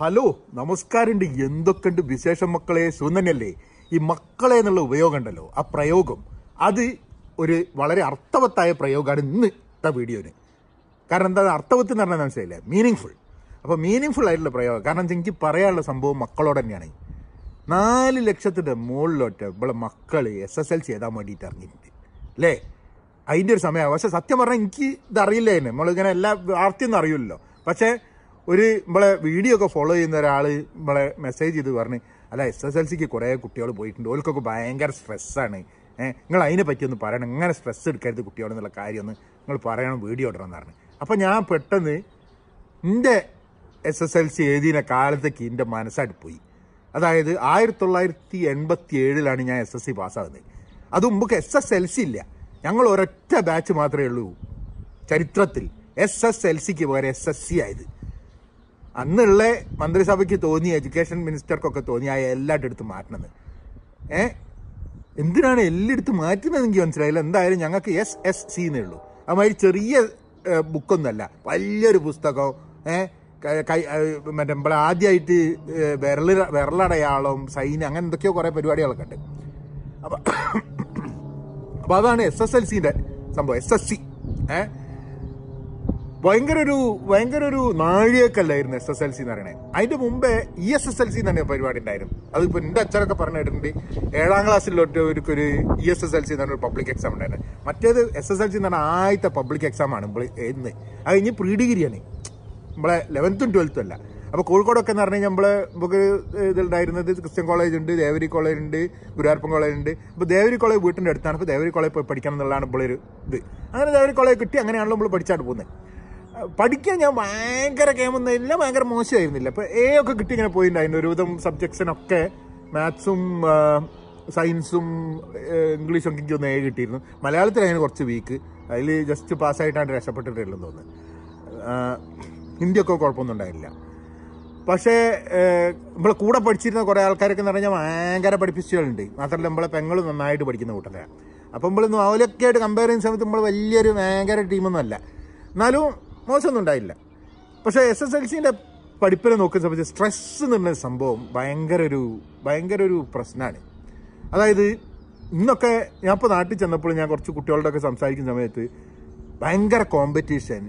Hello നമസ്കാരമുണ്ട്. എന്തൊക്കെയുണ്ട് വിശേഷം മക്കളെ? സുന്ദനല്ലേ ഈ മക്കളെ എന്നുള്ള ഉപയോഗം ഉണ്ടല്ലോ ആ പ്രയോഗം. അത് ഒരു വളരെ അർത്ഥവത്തായ പ്രയോഗമാണ് ഇന്നത്തെ വീഡിയോന്. കാരണം എന്താ? അർത്ഥവത്ത് എന്ന് പറഞ്ഞാൽ മനസ്സിലായില്ല? മീനിങ് ഫുൾ അപ്പോൾ മീനിങ് ഫുൾ ആയിട്ടുള്ള പ്രയോഗം. കാരണം എനിക്ക് പറയാനുള്ള സംഭവം മക്കളോട് തന്നെയാണ്. നാല് ലക്ഷത്തിന്റെ മുകളിലോട്ട് ഇവിടെ മക്കൾ എസ് എസ് എൽ സി എഴുതാൻ വേണ്ടിയിട്ട് ഇറങ്ങിയിട്ടുണ്ട്. അല്ലേ? അതിന്റെ ഒരു സമയമാണ് പക്ഷേ സത്യം പറഞ്ഞാൽ എനിക്ക് ഇതറിയില്ല തന്നെ നമ്മളിങ്ങനെ എല്ലാ വാർത്തയൊന്നും അറിയില്ലല്ലോ. പക്ഷേ ഒരു നമ്മളെ വീഡിയോ ഒക്കെ ഫോളോ ചെയ്യുന്ന ഒരാൾ നമ്മളെ മെസ്സേജ് ചെയ്ത് പറഞ്ഞ് അല്ല എസ് എസ് എൽ സിക്ക് കുറേ കുട്ടികൾ പോയിട്ടുണ്ട്. ഓൽക്കൊക്കെ ഭയങ്കര സ്ട്രെസ്സാണ് ഏഹ് നിങ്ങൾ അതിനെ പറ്റി ഒന്ന് പറയണം. ഇങ്ങനെ സ്ട്രെസ് എടുക്കരുത് കുട്ടികളെന്നുള്ള കാര്യം ഒന്ന് നിങ്ങൾ പറയണം വീഡിയോ ഇടണമെന്ന് പറഞ്ഞു. അപ്പോൾ ഞാൻ പെട്ടെന്ന് എന്റെ എസ് എസ് എൽ സി എഴുതിയ കാലത്തേക്ക് എന്റെ മനസ്സായിട്ട് പോയി. അതായത് ആയിരത്തി തൊള്ളായിരത്തി എൺപത്തി ഏഴിലാണ് ഞാൻ എസ് എസ് സി പാസ്സാകുന്നത്. അത് മുമ്പ് എസ് എസ് എൽ സി ഇല്ല. ഞങ്ങൾ ഒരൊറ്റ ബാച്ച് മാത്രമേ ഉള്ളൂ. ചരിത്രത്തിൽ എസ് എസ് എൽ സിക്ക് പകരം എസ് എസ് സി ആയത്. അന്നുള്ള മന്ത്രിസഭയ്ക്ക് തോന്നി എഡ്യൂക്കേഷൻ മിനിസ്റ്റർക്കൊക്കെ തോന്നി ആ എടുത്ത് മാറ്റണത് ഏ എന്തിനാണ് എല്ലായിടത്തും മാറ്റുന്നത് എനിക്ക് മനസ്സിലായില്ല എന്തായാലും ഞങ്ങൾക്ക് എസ് എസ് സി എന്നേ ഉള്ളൂ അതുമാതിരി ചെറിയ ബുക്കൊന്നുമല്ല വലിയൊരു പുസ്തകം ഏ കൈ ഏഹ് മറ്റേ നമ്മളെ ആദ്യമായിട്ട് വിരൽ വിരലടയാളം സൈൻ അങ്ങനെ എന്തൊക്കെയോ കുറേ പരിപാടികളൊക്കെ ഉണ്ട് അപ്പം അപ്പം അതാണ് എസ് എസ് എൽ സിന്റെ സംഭവം എസ് എസ് സി ഏ ഭയങ്കര ഒരു ഭയങ്കര ഒരു നാഴികക്കല്ലായിരുന്നു എസ് എസ് എൽ സി എന്ന് പറയണേ. അതിന്റെ മുമ്പേ E S S L C തന്നെ പരിപാടി ഉണ്ടായിരുന്നു. അതിപ്പോ എന്റെ അച്ഛനൊക്കെ പറഞ്ഞിട്ടുണ്ട് ഏഴാം ക്ലാസ്സിലോട്ട് ഒരു E S S L C എന്ന് പബ്ലിക് എക്സാം ഉണ്ടായിരുന്നു. മറ്റേത് എസ് എസ് എൽ സി എന്ന് പറഞ്ഞ ആദ്യത്തെ പബ്ലിക് എക്സാം ആണ് നമ്മൾ ഇന്ന് അത് കഴിഞ്ഞ് പ്രീ ഡിഗ്രിയാണ് നമ്മളെ ലെവൻത്തും ട്വൽത്തും അല്ല. അപ്പോൾ കോഴിക്കോടൊക്കെ എന്ന് പറഞ്ഞു കഴിഞ്ഞാൽ നമ്മളെ നമുക്ക് ഇതുണ്ടായിരുന്നത് ക്രിസ്ത്യൻ കോളേജ് ഉണ്ട് ദേവരി കോളേജ് ഉണ്ട് ഗുരുവായൂരപ്പൻ കോളേജ് ഉണ്ട്. അപ്പോൾ ദേവരി കോളേജ് വീട്ടിന്റെ അടുത്താണ്. അപ്പോൾ ദേവരി കോളേജ് പോയി പഠിക്കണം എന്നുള്ളതാണ് ഇപ്പോഴൊരു ഇത്. അങ്ങനെ ദേവരി കോളേജ് കിട്ടി അങ്ങനെയാണല്ലോ നമ്മൾ പഠിച്ചാണ് പോകുന്നത് പഠിക്കാൻ ഞാൻ ഭയങ്കര ഗെയിമൊന്നുമില്ല ഭയങ്കര മോശമായിരുന്നില്ല. അപ്പോൾ എ ഒക്കെ കിട്ടി ഇങ്ങനെ പോയിട്ടുണ്ടായിരുന്നു ഒരുവിധം സബ്ജക്ട്സിനൊക്കെ മാത്സും സയൻസും ഇംഗ്ലീഷും ഒക്കെ എനിക്കൊന്ന് എ കിട്ടിയിരുന്നു. മലയാളത്തിൽ അതിന് കുറച്ച് വീക്ക് അതിൽ ജസ്റ്റ് പാസ്സായിട്ടാണ് രക്ഷപ്പെട്ടിട്ടുള്ളതെന്ന് തോന്നുന്നു. ഹിന്ദിയൊക്കെ കുഴപ്പമൊന്നും ഉണ്ടായില്ല. പക്ഷേ നമ്മളെ കൂടെ പഠിച്ചിരുന്ന കുറേ ആൾക്കാരൊക്കെ എന്ന് പറഞ്ഞാൽ ഭയങ്കര പഠിപ്പിച്ചുകളുണ്ട് മാത്രമല്ല നമ്മളെ പെങ്ങൾ നന്നായിട്ട് പഠിക്കുന്ന കൂട്ടത്തിലാണ് അപ്പം നമ്മളൊന്നും അവലൊക്കെ ആയിട്ട് കമ്പയർ ചെയ്യുന്ന സമയത്ത് നമ്മൾ വലിയൊരു ഭയങ്കര ടീമൊന്നും അല്ല. എന്നാലും മോശമൊന്നും ഉണ്ടായില്ല. പക്ഷേ എസ് എസ് എൽ സിന്റെ പഠിപ്പിനെ നോക്കുന്ന സമയത്ത് സ്ട്രെസ് എന്നുള്ള സംഭവം ഭയങ്കര ഒരു ഭയങ്കര ഒരു പ്രശ്നമാണ് അതായത് ഇന്നൊക്കെ ഞാൻ ഇപ്പോൾ നാട്ടിൽ ചെന്നപ്പോൾ ഞാൻ കുറച്ച് കുട്ടികളോടൊക്കെ സംസാരിക്കുന്ന സമയത്ത് ഭയങ്കര കോമ്പറ്റീഷൻ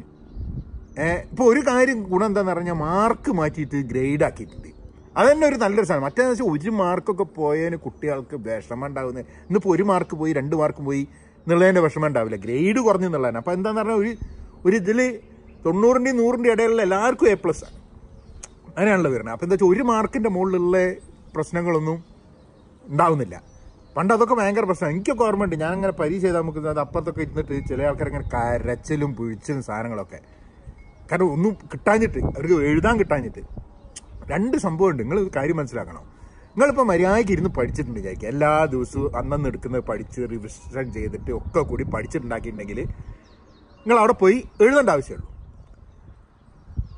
ഇപ്പോൾ ഒരു കാര്യം ഗുണം എന്താണെന്ന് പറഞ്ഞാൽ മാർക്ക് മാറ്റിയിട്ട് ഗ്രേഡ് ആക്കിയിട്ടുണ്ട്. അത് തന്നെ ഒരു നല്ലൊരു സാധനം. മറ്റേന്ന് വെച്ചാൽ ഒരു മാർക്കൊക്കെ പോയതിന് കുട്ടികൾക്ക് വിഷമം ഉണ്ടാകുന്നത് ഇന്നിപ്പോൾ ഒരു മാർക്ക് പോയി രണ്ട് മാർക്ക് പോയി എന്നുള്ളതിന്റെ വിഷമം ഉണ്ടാവില്ല. ഗ്രേഡ് കുറഞ്ഞു എന്നുള്ളതാണ്. അപ്പോൾ എന്താണെന്ന് പറഞ്ഞാൽ ഒരു ഒരു ഇതിൽ തൊണ്ണൂറിന്റെയും നൂറിന്റെ ഇടയിലുള്ള എല്ലാവർക്കും എ പ്ലസ് ആണ്. അങ്ങനെയാണല്ലോ വരുന്നത്. അപ്പോൾ എന്താ വെച്ചാൽ ഒരു മാർക്കിന്റെ മുകളിലുള്ള പ്രശ്നങ്ങളൊന്നും ഉണ്ടാവുന്നില്ല. പണ്ട് അതൊക്കെ ഭയങ്കര പ്രശ്നമാണ്. എനിക്കൊക്കെ ഓർമ്മയുണ്ട്. ഞാൻ അങ്ങനെ പരീക്ഷ ചെയ്താൽ നമുക്ക് അത് അപ്പുറത്തൊക്കെ ഇരുന്നിട്ട് ചില ആൾക്കാർ ഇങ്ങനെ കരച്ചിലും പിഴിച്ചിലും സാധനങ്ങളൊക്കെ. കാരണം ഒന്നും കിട്ടാഞ്ഞിട്ട് അവർക്ക് എഴുതാൻ കിട്ടാഞ്ഞിട്ട്. രണ്ട് സംഭവമുണ്ട് നിങ്ങൾ കാര്യം മനസ്സിലാക്കണം. നിങ്ങളിപ്പോൾ മര്യാദയ്ക്ക് ഇരുന്ന് പഠിച്ചിട്ടുണ്ട് വിചാരിക്കുക. എല്ലാ ദിവസവും അന്നന്ന് എടുക്കുന്നത് പഠിച്ച് റിവിഷൻ ചെയ്തിട്ട് ഒക്കെ കൂടി പഠിച്ചിട്ടുണ്ടാക്കിയിട്ടുണ്ടെങ്കിൽ നിങ്ങൾ അവിടെ പോയി എഴുതേണ്ട ആവശ്യമുള്ളൂ.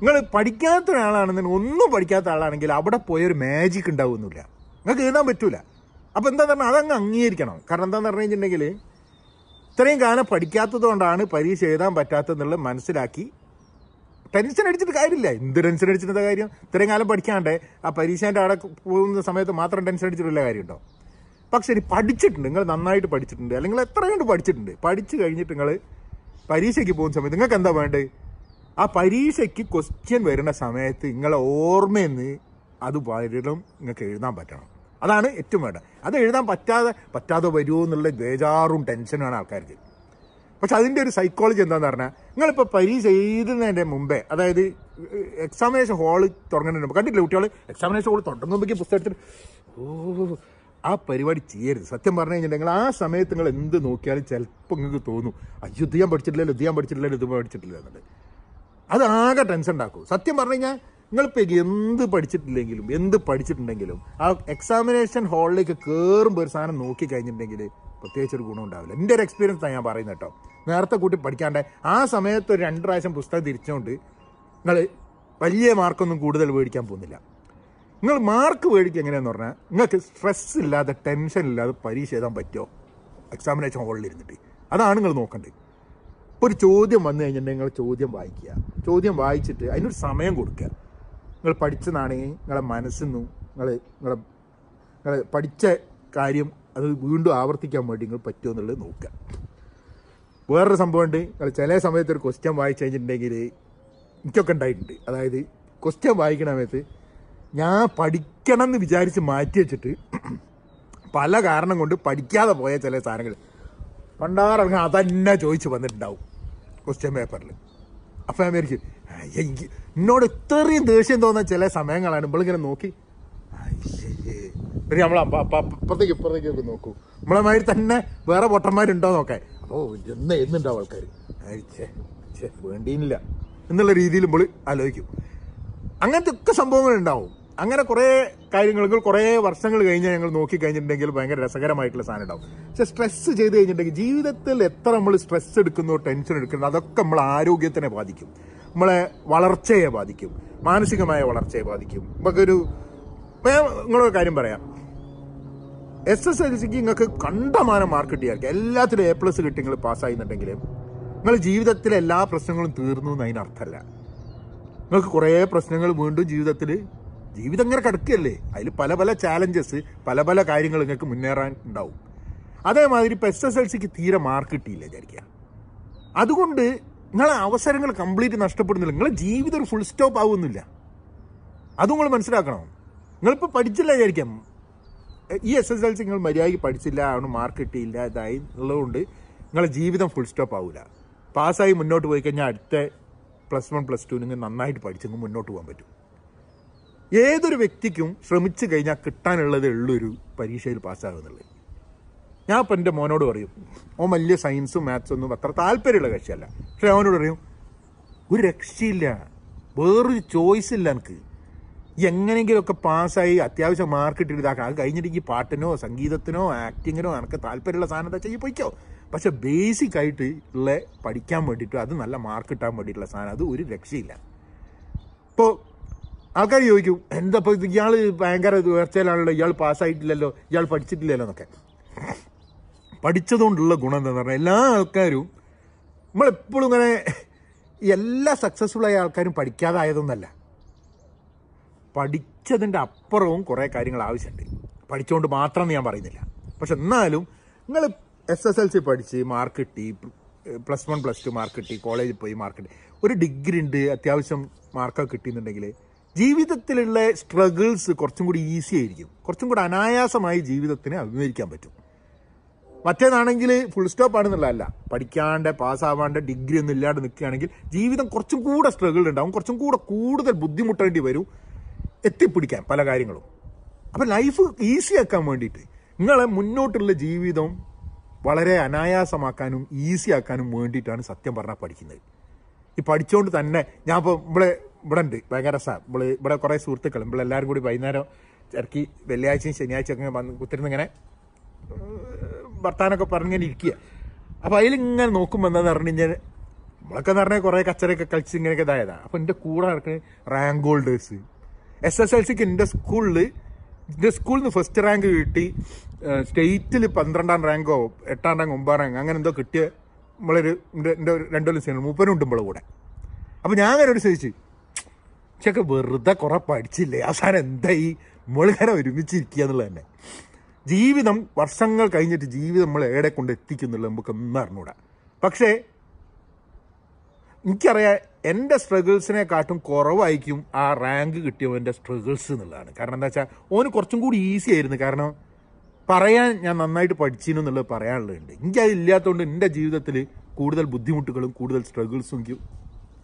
നിങ്ങൾ പഠിക്കാത്ത ഒരാളാണെന്നുണ്ടെങ്കിൽ ഒന്നും പഠിക്കാത്ത ആളാണെങ്കിൽ അവിടെ പോയൊരു മാജിക് ഉണ്ടാവുന്നില്ല. നിങ്ങൾക്ക് എഴുതാൻ പറ്റൂല. അപ്പോൾ എന്താ പറഞ്ഞാൽ അതങ്ങ് അംഗീകരിക്കണം. കാരണം എന്താന്ന് പറഞ്ഞു കഴിഞ്ഞിട്ടുണ്ടെങ്കിൽ ഇത്രയും കാലം പഠിക്കാത്തത് കൊണ്ടാണ് പരീക്ഷ എഴുതാൻ പറ്റാത്തതെന്നുള്ളത് മനസ്സിലാക്കി ടെൻഷൻ അടിച്ചിട്ട് കാര്യമില്ല. എന്ത് ടെൻഷൻ അടിച്ചിട്ട് കാര്യം? ഇത്രയും കാലം പഠിക്കാണ്ട് ആ പരീക്ഷേന്റെ അവിടെ പോകുന്ന സമയത്ത് മാത്രം ടെൻഷൻ അടിച്ചിട്ടുള്ള കാര്യമുണ്ടോ? പക്ഷെ ഇനി പഠിച്ചിട്ടുണ്ട്. നിങ്ങൾ നന്നായിട്ട് പഠിച്ചിട്ടുണ്ട്. അല്ലെങ്കിൽ എത്ര കണ്ട് പഠിച്ചിട്ടുണ്ട്. പഠിച്ചു കഴിഞ്ഞിട്ട് നിങ്ങൾ പരീക്ഷയ്ക്ക് പോകുന്ന സമയത്ത് നിങ്ങൾക്ക് എന്താ വേണ്ടത്? ആ പരീക്ഷയ്ക്ക് ക്വസ്റ്റ്യൻ വരുന്ന സമയത്ത് നിങ്ങളെ ഓർമ്മയെന്ന് അത് വരണം നിങ്ങൾക്ക് എഴുതാൻ പറ്റണം. അതാണ് ഏറ്റവും വേണ്ടത്. അത് എഴുതാൻ പറ്റാതെ പറ്റാതെ വരുമോ എന്നുള്ള ബേജാറും ടെൻഷനുമാണ് ആൾക്കാർക്ക്. പക്ഷെ അതിന്റെ ഒരു സൈക്കോളജി എന്താന്ന് പറഞ്ഞാൽ നിങ്ങളിപ്പോൾ പരീക്ഷ എഴുതുന്നതിന്റെ മുമ്പേ അതായത് എക്സാമിനേഷൻ ഹാൾ തുടങ്ങുന്നതിന് മുമ്പ് കണ്ടിട്ടില്ല കുട്ടികൾ എക്സാമിനേഷൻ ഹാൾ തുടങ്ങുന്ന പുസ്തകം എടുത്തിട്ട് ഓ ആ പരിപാടി ചെയ്യരുത്. സത്യം പറഞ്ഞു കഴിഞ്ഞിട്ടുണ്ടെങ്കിൽ ആ സമയത്ത് നിങ്ങൾ എന്ത് നോക്കിയാലും ചിലപ്പോൾ നിങ്ങൾക്ക് തോന്നും അയ്യോ ഇത് ഞാൻ പഠിച്ചിട്ടില്ലല്ലോ ഇത് ഞാൻ പഠിച്ചിട്ടില്ലല്ലോ ഇത് പഠിച്ചിട്ടില്ല എന്നുള്ളത്. അത് ആകെ ടെൻഷൻ ഉണ്ടാക്കും. സത്യം പറഞ്ഞു കഴിഞ്ഞാൽ നിങ്ങൾ എന്ത് പഠിച്ചിട്ടില്ലെങ്കിലും എന്ത് പഠിച്ചിട്ടുണ്ടെങ്കിലും ആ എക്സാമിനേഷൻ ഹാളിലേക്ക് കയറുമ്പോൾ ഒരു സാധനം നോക്കി കഴിഞ്ഞിട്ടുണ്ടെങ്കിൽ പ്രത്യേകിച്ച് ഒരു ഗുണം ഉണ്ടാവില്ല. എന്റെ ഒരു എക്സ്പീരിയൻസ് ഞാൻ പറയുന്നത് കേട്ടോ. നേരത്തെ കൂട്ടി പഠിക്കാണ്ട് ആ സമയത്ത് ഒരു രണ്ട് പ്രാവശ്യം പുസ്തകം തിരിച്ചുകൊണ്ട് നിങ്ങൾ വലിയ മാർക്കൊന്നും കൂടുതൽ മേടിക്കാൻ പോകുന്നില്ല. നിങ്ങൾ മാർക്ക് മേടിക്കുക എങ്ങനെയാന്ന് പറഞ്ഞാൽ നിങ്ങൾക്ക് സ്ട്രെസ് ഇല്ലാതെ ടെൻഷൻ ഇല്ലാതെ പരീക്ഷ എഴുതാൻ പറ്റുമോ? എക്സാമിനേഷൻ ഹാളിൽ ഇരുന്നിട്ട്. അതാണ് നിങ്ങൾ നോക്കേണ്ടത്. ഒരു ചോദ്യം വന്നു കഴിഞ്ഞിട്ടുണ്ടെങ്കിൽ നിങ്ങൾ ചോദ്യം വായിക്കുക. ചോദ്യം വായിച്ചിട്ട് അതിനൊരു സമയം കൊടുക്കുക. നിങ്ങൾ പഠിച്ചതാണെങ്കിൽ നിങ്ങളെ മനസ്സിന്നു നിങ്ങൾ നിങ്ങളെ നിങ്ങൾ പഠിച്ച കാര്യം അത് വീണ്ടും ആവർത്തിക്കാൻ വേണ്ടി നിങ്ങൾ പറ്റുമോ എന്നുള്ളത് നോക്കുക. വേറൊരു സംഭവമുണ്ട് നിങ്ങൾ ചില സമയത്ത് ഒരു ക്വസ്റ്റ്യൻ വായിച്ചു കഴിഞ്ഞിട്ടുണ്ടെങ്കിൽ എനിക്കൊക്കെ ഉണ്ടായിട്ടുണ്ട്. അതായത് ക്വസ്റ്റ്യൻ വായിക്കണ സമയത്ത് ഞാൻ പഠിക്കണം എന്ന് വിചാരിച്ച് മാറ്റി വെച്ചിട്ട് പല കാരണം കൊണ്ട് പഠിക്കാതെ പോയ ചില സാധനങ്ങൾ. പണ്ടാറങ്ങ് അതന്നെ ചോദിച്ച് വന്നിട്ടുണ്ടാവും. ക്വസ്റ്റ്യൻ പേപ്പറിൽ അപ്പം ഞാൻ വിചാരിക്കും "അയ്യ, എനിക്ക് എന്നോട് ഇത്രയും ദേഷ്യം തോന്നുന്ന ചില സമയങ്ങളാണ് നമ്മളിങ്ങനെ നോക്കി. പിന്നെ നമ്മൾ അപ്പുറത്തേക്ക് ഇപ്പുറത്തേക്ക് നോക്കൂ. നമ്മളെ മാതിരി തന്നെ വേറെ പൊട്ടന്മാരുണ്ടോ നോക്കെ അപ്പോൾ എന്ന് എന്നുണ്ടാവും ആൾക്കാർ വേണ്ടിയില്ല. എന്നുള്ള രീതിയിൽ നമ്മൾ ആലോചിക്കും. അങ്ങനത്തെ ഒക്കെ സംഭവങ്ങൾ ഉണ്ടാവും. അങ്ങനെ കുറേ കാര്യങ്ങൾ കുറേ വർഷങ്ങൾ കഴിഞ്ഞ് ഞങ്ങൾ നോക്കി കഴിഞ്ഞിട്ടുണ്ടെങ്കിൽ ഭയങ്കര രസകരമായിട്ടുള്ള സാധനം ഉണ്ടാവും പക്ഷെ സ്ട്രെസ് ചെയ്ത് കഴിഞ്ഞിട്ടുണ്ടെങ്കിൽ ജീവിതത്തിൽ എത്ര നമ്മൾ സ്ട്രെസ് എടുക്കുന്നു ടെൻഷൻ എടുക്കുന്നു അതൊക്കെ നമ്മളെ ആരോഗ്യത്തിനെ ബാധിക്കും. നമ്മളെ വളർച്ചയെ ബാധിക്കും. മാനസികമായ വളർച്ചയെ ബാധിക്കും. നമുക്കൊരു നിങ്ങളൊരു കാര്യം പറയാം. എസ് എസ് എൽ സിക്ക് നിങ്ങൾക്ക് കണ്ടമാനം മാർക്ക് കിട്ടിയായിരിക്കും. എല്ലാത്തിലും എ പ്ലസ് കിട്ടി നിങ്ങൾ പാസ്സായിരുന്നുണ്ടെങ്കിൽ നിങ്ങൾ ജീവിതത്തിലെ എല്ലാ പ്രശ്നങ്ങളും തീർന്നു എന്ന് അതിനർത്ഥമല്ല. നിങ്ങൾക്ക് കുറേ പ്രശ്നങ്ങൾ വീണ്ടും ജീവിതത്തിൽ ജീവിതം ഇങ്ങനെ കിടക്കുകയല്ലേ? അതിൽ പല പല ചാലഞ്ചസ് പല പല കാര്യങ്ങൾ നിങ്ങൾക്ക് മുന്നേറാൻ ഉണ്ടാവും. അതേമാതിരി ഇപ്പം എസ് എസ് എൽ സിക്ക് തീരെ മാർക്ക് കിട്ടിയില്ല വിചാരിക്കുക. അതുകൊണ്ട് നിങ്ങളെ അവസരങ്ങൾ കംപ്ലീറ്റ് നഷ്ടപ്പെടുന്നില്ല. നിങ്ങളെ ജീവിതം ഒരു ഫുൾ സ്റ്റോപ്പ് ആവുന്നില്ല. അതും നിങ്ങൾ മനസ്സിലാക്കണം. നിങ്ങളിപ്പോൾ പഠിച്ചില്ല വിചാരിക്കാം ഈ എസ് എസ് എൽ സി നിങ്ങൾ മര്യാദയ്ക്ക് പഠിച്ചില്ല അവന് മാർക്ക് കിട്ടിയില്ല ഇതായി ഉള്ളതുകൊണ്ട് നിങ്ങളെ ജീവിതം ഫുൾ സ്റ്റോപ്പ് ആവില്ല പാസ്സായി മുന്നോട്ട് പോയി കഴിഞ്ഞാൽ അടുത്ത പ്ലസ് വൺ പ്ലസ് ടു നിങ്ങൾ നന്നായിട്ട് പഠിച്ചെങ്കിൽ മുന്നോട്ട് പോകാൻ പറ്റും. ഏതൊരു വ്യക്തിക്കും ശ്രമിച്ചു കഴിഞ്ഞാൽ കിട്ടാനുള്ളത് ഉള്ളൊരു പരീക്ഷയിൽ പാസ്സാകുന്നുള്ളത്. ഞാൻ ഇപ്പം എന്റെ മോനോട് പറയും ഓൻ വലിയ സയൻസും മാത്സും ഒന്നും അത്ര താല്പര്യമുള്ള കക്ഷിയല്ല. പക്ഷേ അവനോട് പറയും ഒരു രക്ഷയില്ല. വേറൊരു ചോയ്സ് ഇല്ല എനിക്ക് എങ്ങനെയെങ്കിലുമൊക്കെ പാസ്സായി അത്യാവശ്യം മാർക്ക് ഇട്ടിട്ട് ഇതാക്കാം അത് കഴിഞ്ഞിട്ട് ഈ പാട്ടിനോ സംഗീതത്തിനോ ആക്ടിങ്ങിനോ എനിക്ക് താല്പര്യമുള്ള സാധനം എന്താ ചെയ്യും പോയിക്കോ. പക്ഷെ ബേസിക് ആയിട്ട് ഉള്ള പഠിക്കാൻ വേണ്ടിയിട്ട് അത് നല്ല മാർക്ക് കിട്ടാൻ വേണ്ടിയിട്ടുള്ള സാധനം അത് ഒരു രക്ഷയില്ല. ഇപ്പോൾ ആൾക്കാർ ചോദിക്കും എന്താ ഇപ്പോൾ ഇയാൾ ഭയങ്കര ഉയർച്ചയിലാണല്ലോ ഇയാൾ പാസ്സായിട്ടില്ലല്ലോ ഇയാൾ പഠിച്ചിട്ടില്ലല്ലോ എന്നൊക്കെ. പഠിച്ചതുകൊണ്ടുള്ള ഗുണം എന്താണെന്ന് പറഞ്ഞാൽ എല്ലാ ആൾക്കാരും നമ്മളെപ്പോഴും ഇങ്ങനെ എല്ലാ സക്സസ്ഫുൾ ആയ ആൾക്കാരും പഠിക്കാതായതൊന്നല്ല. പഠിച്ചതിന്റെ അപ്പുറവും കുറേ കാര്യങ്ങൾ ആവശ്യമുണ്ട് പഠിച്ചുകൊണ്ട് മാത്രം ഞാൻ പറയുന്നില്ല. പക്ഷെ എന്നാലും നിങ്ങൾ എസ് എസ് എൽ സി പഠിച്ച് മാർക്ക് കിട്ടി plus one plus two mark കിട്ടി കോളേജിൽ പോയി മാർക്ക് കിട്ടി ഒരു ഡിഗ്രി ഉണ്ട് അത്യാവശ്യം മാർക്കൊക്കെ കിട്ടിയെന്നുണ്ടെങ്കിൽ ജീവിതത്തിലുള്ള സ്ട്രഗിൾസ് കുറച്ചും കൂടി ഈസി ആയിരിക്കും. കുറച്ചും കൂടി അനായാസമായി ജീവിതത്തിനെ അഭിമുഖീകരിക്കാൻ പറ്റും. മറ്റേതാണെങ്കിൽ ഫുൾ സ്റ്റോപ്പ് ആണെന്നുള്ളതല്ല. പഠിക്കാണ്ട് പാസ്സാവാണ്ട് ഡിഗ്രി ഒന്നും ഇല്ലാണ്ട് നിൽക്കുകയാണെങ്കിൽ ജീവിതം കുറച്ചും കൂടെ സ്ട്രഗിൾ ഉണ്ടാവും. കുറച്ചും കൂടെ കൂടുതൽ ബുദ്ധിമുട്ടേണ്ടി വരും. എത്തിപ്പിടിക്കാൻ പല കാര്യങ്ങളും. അപ്പം ലൈഫ് ഈസി ആക്കാൻ വേണ്ടിയിട്ട് നിങ്ങളെ മുന്നോട്ടുള്ള ജീവിതം വളരെ അനായാസമാക്കാനും ഈസി ആക്കാനും വേണ്ടിയിട്ടാണ് സത്യം പറഞ്ഞാൽ പഠിക്കുന്നത്. ഈ പഠിച്ചുകൊണ്ട് തന്നെ ഞാൻ ഇപ്പോൾ ഇവിടെ ഇവിടെ ഉണ്ട് ഭയങ്കര രസമാണ് ഇവിടെ ഇവിടെ കുറേ സുഹൃത്തുക്കൾ നമ്മളെല്ലാവരും കൂടി വൈകുന്നേരം ഇറക്കി വെള്ളിയാഴ്ചയും ശനിയാഴ്ചയും ഒക്കെ വന്ന് കുത്തിരുന്നിങ്ങനെ വർത്താനൊക്കെ പറഞ്ഞിങ്ങനെ ഇരിക്കുക അപ്പോൾ അതിലിങ്ങനെ നോക്കുമ്പോൾ എന്താന്ന് പറഞ്ഞു കഴിഞ്ഞാൽ നമ്മളൊക്കെ എന്ന് പറഞ്ഞാൽ കുറേ കച്ചറയൊക്കെ കളിച്ച് ഇങ്ങനെയൊക്കെ ഇതായതാണ് അപ്പോൾ എന്റെ കൂടെ നടക്കുന്ന rank holders S S L സിക്ക് എന്റെ സ്കൂളിൽ എന്റെ സ്കൂളിൽ നിന്ന് ഫസ്റ്റ് റാങ്ക് കിട്ടി സ്റ്റേറ്റിൽ പന്ത്രണ്ടാം റാങ്കോ എട്ടാം റാങ്ക് ഒമ്പതാം റാങ്ക് അങ്ങനെ എന്തോ കിട്ടിയ നമ്മളൊരു എന്റെ എന്റെ ഒരു കൊല്ലം സീനുണ്ട് മൂപ്പനും ഉണ്ട് നമ്മളെ കൂടെ. അപ്പോൾ ഞാൻ അങ്ങനെ ഒരു ചോദിച്ചു പക്ഷെ വെറുതെ കുറെ പഠിച്ചില്ലേ? അവസാനം എന്തായി നമ്മളിങ്ങനെ ഒരുമിച്ചിരിക്കുക എന്നുള്ളത് തന്നെ ജീവിതം വർഷങ്ങൾ കഴിഞ്ഞിട്ട് ജീവിതം നമ്മൾ എവിടെ കൊണ്ട് എത്തിക്കുന്നുള്ളത് നമുക്ക് ഒന്നും അറിഞ്ഞൂടാ. പക്ഷേ എനിക്കറിയാം എന്റെ സ്ട്രഗിൾസിനെ കാട്ടും കുറവായിരിക്കും ആ റാങ്ക് കിട്ടിയവന്റെ സ്ട്രഗിൾസ് എന്നുള്ളതാണ്. കാരണം എന്താ വെച്ചാൽ ഓന് കുറച്ചും കൂടി ഈസി ആയിരുന്നു. കാരണം പറയാൻ ഞാൻ നന്നായിട്ട് പഠിച്ചിരുന്നു എന്നുള്ളത് പറയാനുള്ളതുണ്ട്. എനിക്കത് ഇല്ലാത്തതുകൊണ്ട് എന്റെ ജീവിതത്തിൽ കൂടുതൽ ബുദ്ധിമുട്ടുകളും കൂടുതൽ സ്ട്രഗിൾസും എനിക്ക്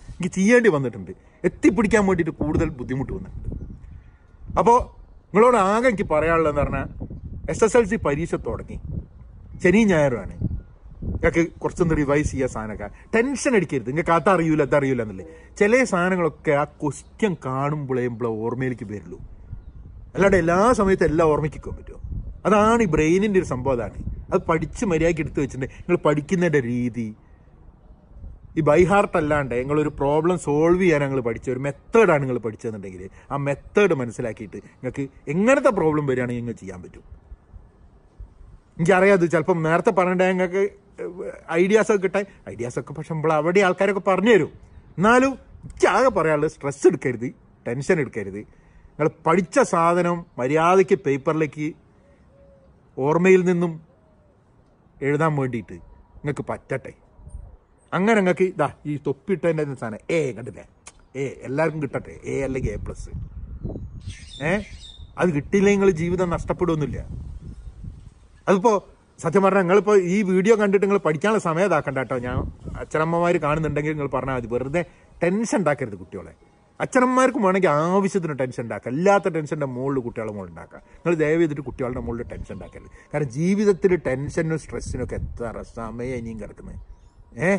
എനിക്ക് ചെയ്യേണ്ടി വന്നിട്ടുണ്ട്. എത്തിപ്പിടിക്കാൻ വേണ്ടിയിട്ട് കൂടുതൽ ബുദ്ധിമുട്ട് വന്നിട്ടുണ്ട്. അപ്പോൾ നിങ്ങളോട് ആകെ എനിക്ക് പറയാനുള്ളതെന്ന് പറഞ്ഞാൽ എസ് എസ് എൽ സി പരീക്ഷ തുടങ്ങി. ശനി ഞായറുമാണ് നിങ്ങൾക്ക് കുറച്ചൊന്ന് റിവൈസ് ചെയ്യുക സാധനമൊക്കെ. ടെൻഷൻ അടിക്കരുത്. നിങ്ങൾക്ക് അത് അറിയൂല അത് അറിയൂല എന്നല്ലേ. ചില സാധനങ്ങളൊക്കെ ആ ക്വസ്റ്റ്യൻ കാണുമ്പോഴേ നമ്മളെ ഓർമ്മയിലേക്ക് വരുള്ളൂ. അല്ലാണ്ട് എല്ലാ സമയത്തും എല്ലാം ഓർമ്മിക്കാൻ പറ്റുമോ? അതാണ് ഈ ബ്രെയിനിന്റെ ഒരു സംഭവം അതാണ്. അത് പഠിച്ച് മര്യാദയ്ക്ക് എടുത്ത് വെച്ചിട്ടുണ്ടെങ്കിൽ നിങ്ങൾ പഠിക്കുന്നതിന്റെ രീതി ഈ ബൈ ഹാർട്ട് അല്ലാണ്ട് നിങ്ങളൊരു പ്രോബ്ലം സോൾവ് ചെയ്യാൻ ഞങ്ങൾ പഠിച്ച ഒരു മെത്തേഡാണ് നിങ്ങൾ പഠിച്ചതെന്നുണ്ടെങ്കിൽ ആ മെത്തേഡ് മനസ്സിലാക്കിയിട്ട് നിങ്ങൾക്ക് എങ്ങനത്തെ പ്രോബ്ലം വരികയാണെങ്കിൽ നിങ്ങൾ ചെയ്യാൻ പറ്റും. എനിക്കറിയാം അത് ചിലപ്പം നേരത്തെ പറഞ്ഞിട്ട് ഞങ്ങൾക്ക് ഐഡിയാസ് ഒക്കെ കിട്ടാൻ ഐഡിയാസ് ഒക്കെ പക്ഷെ നമ്മൾ അവിടെ ആൾക്കാരൊക്കെ പറഞ്ഞു തരും. എന്നാലും എനിക്ക് പറയാനുള്ളത് സ്ട്രെസ് എടുക്കരുത് ടെൻഷൻ എടുക്കരുത്. നിങ്ങൾ പഠിച്ച സാധനം മര്യാദയ്ക്ക് പേപ്പറിലേക്ക് ഓർമ്മയിൽ നിന്നും എഴുതാൻ വേണ്ടിയിട്ട് നിങ്ങൾക്ക് പറ്റട്ടെ. അങ്ങനെ നിങ്ങൾക്ക് ഇതാ ഈ തൊപ്പിട്ടതിന്റെ സാധനം. എ കണ്ടില്ലേ? എ എല്ലാവർക്കും കിട്ടട്ടെ. എ അല്ലെങ്കിൽ എ പ്ലസ് ഏ? അത് കിട്ടിയില്ല നിങ്ങൾ ജീവിതം നഷ്ടപ്പെടുമൊന്നുമില്ല അതിപ്പോൾ സത്യം പറഞ്ഞാൽ നിങ്ങളിപ്പോൾ ഈ വീഡിയോ കണ്ടിട്ട് നിങ്ങൾ പഠിക്കാനുള്ള സമയം ഇതാക്കണ്ട കേട്ടോ. ഞാൻ അച്ഛനമ്മമാർ കാണുന്നുണ്ടെങ്കിൽ നിങ്ങൾ പറഞ്ഞാൽ മതി. വെറുതെ ടെൻഷൻ ഉണ്ടാക്കരുത് കുട്ടികളെ. അച്ഛനമ്മമാർക്കും വേണമെങ്കിൽ ആവശ്യത്തിന് ടെൻഷൻ ഉണ്ടാക്കുക. അല്ലാത്ത ടെൻഷന്റെ മുകളിൽ കുട്ടികളെ മുകളിൽ ഉണ്ടാക്കുക. നിങ്ങൾ ദയവ് ചെയ്തിട്ട് കുട്ടികളുടെ മുകളിൽ ടെൻഷൻ ഉണ്ടാക്കരുത്. കാരണം ജീവിതത്തിൽ ടെൻഷനും സ്ട്രെസ്സിനും ഒക്കെ എത്ര സമയം ഇനിയും കിടക്കുന്നത് ഏ?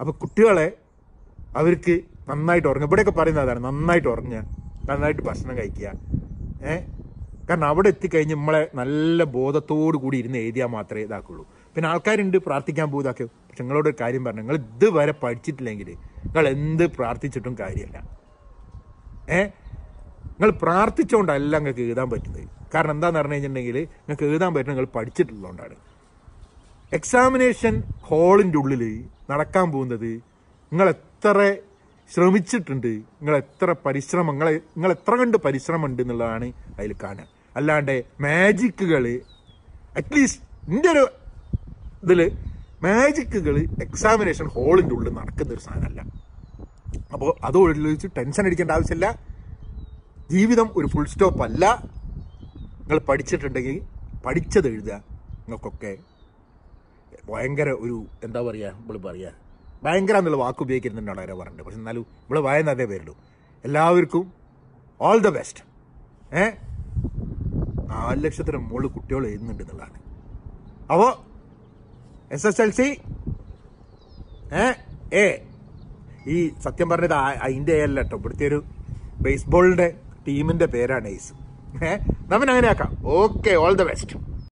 അപ്പോൾ കുട്ടികളെ അവർക്ക് നന്നായിട്ട് ഉറങ്ങുക. ഇവിടെയൊക്കെ പറയുന്നത് അതാണ് നന്നായിട്ട് ഉറങ്ങുക നന്നായിട്ട് ഭക്ഷണം കഴിക്കുക. ഏ? കാരണം അവിടെ എത്തിക്കഴിഞ്ഞ് നമ്മളെ നല്ല ബോധത്തോടു കൂടി ഇരുന്ന് എഴുതിയാൽ മാത്രമേ ഇതാക്കുള്ളൂ. പിന്നെ ആൾക്കാരുണ്ട് പ്രാർത്ഥിക്കാൻ പോകുന്നതാക്കി പക്ഷെ നിങ്ങളോട് ഒരു കാര്യം പറഞ്ഞു നിങ്ങൾ ഇതുവരെ പഠിച്ചിട്ടില്ലെങ്കിൽ നിങ്ങൾ എന്ത് പ്രാർത്ഥിച്ചിട്ടും കാര്യമല്ല. ഏ? നിങ്ങൾ പ്രാർത്ഥിച്ചുകൊണ്ടല്ല നിങ്ങൾക്ക് എഴുതാൻ പറ്റുന്നത്. കാരണം എന്താണെന്ന് പറഞ്ഞു കഴിഞ്ഞിട്ടുണ്ടെങ്കിൽ നിങ്ങൾക്ക് എഴുതാൻ പറ്റുന്നത് നിങ്ങൾ പഠിച്ചിട്ടുള്ളതുകൊണ്ടാണ്. എക്സാമിനേഷൻ ഹാളിന്റെ ഉള്ളിൽ നടക്കാൻ പോകുന്നത് നിങ്ങൾ എത്ര ശ്രമിച്ചിട്ടുണ്ട് നിങ്ങൾ എത്ര പരിശ്രമം നിങ്ങൾ നിങ്ങൾ എത്ര കണ്ട് പരിശ്രമം ഉണ്ട് എന്നുള്ളതാണ് അതിൽ കാണുക. അല്ലാണ്ട് മാജിക്കുകൾ അറ്റ്ലീസ്റ്റ് എന്റെ ഒരു ഇതിൽ മാജിക്കുകൾ എക്സാമിനേഷൻ ഹാളിന്റെ ഉള്ളിൽ നടക്കുന്ന ഒരു സാധനമല്ല അപ്പോൾ അത് ഒഴിച്ച് ടെൻഷൻ അടിക്കേണ്ട ആവശ്യമില്ല. ജീവിതം ഒരു ഫുൾ സ്റ്റോപ്പ് അല്ല. നിങ്ങൾ പഠിച്ചിട്ടുണ്ടെങ്കിൽ പഠിച്ചത് എഴുതുക. നിങ്ങൾക്കൊക്കെ ഭയങ്കര ഒരു എന്താ പറയുക നമ്മൾ പറയുക ഭയങ്കര എന്നുള്ള വാക്ക് ഉപയോഗിക്കുന്നുണ്ട് വളരെ പറഞ്ഞത്. പക്ഷെ എന്നാലും ഇവിടെ വായന അതേ പേരുള്ളൂ എല്ലാവർക്കും ഓൾ ദ ബെസ്റ്റ് ഏ? നാല് ലക്ഷത്തിന് മുകളിൽ കുട്ടികൾ എഴുതുന്നുണ്ട് എന്നുള്ളതാണ്. അപ്പോൾ എസ് എസ് എൽ സി ഏ? ഈ സത്യം പറഞ്ഞത് അതിന്റെ അല്ല കേട്ടോ. ഇവിടുത്തെ ഒരു ബേസ്ബോളിന്റെ ടീമിന്റെ പേരാണ് എയ്സ് ഏ? നമ്മൻ അങ്ങനെ ആക്കാം ഓക്കെ ഓൾ ദ ബെസ്റ്റ്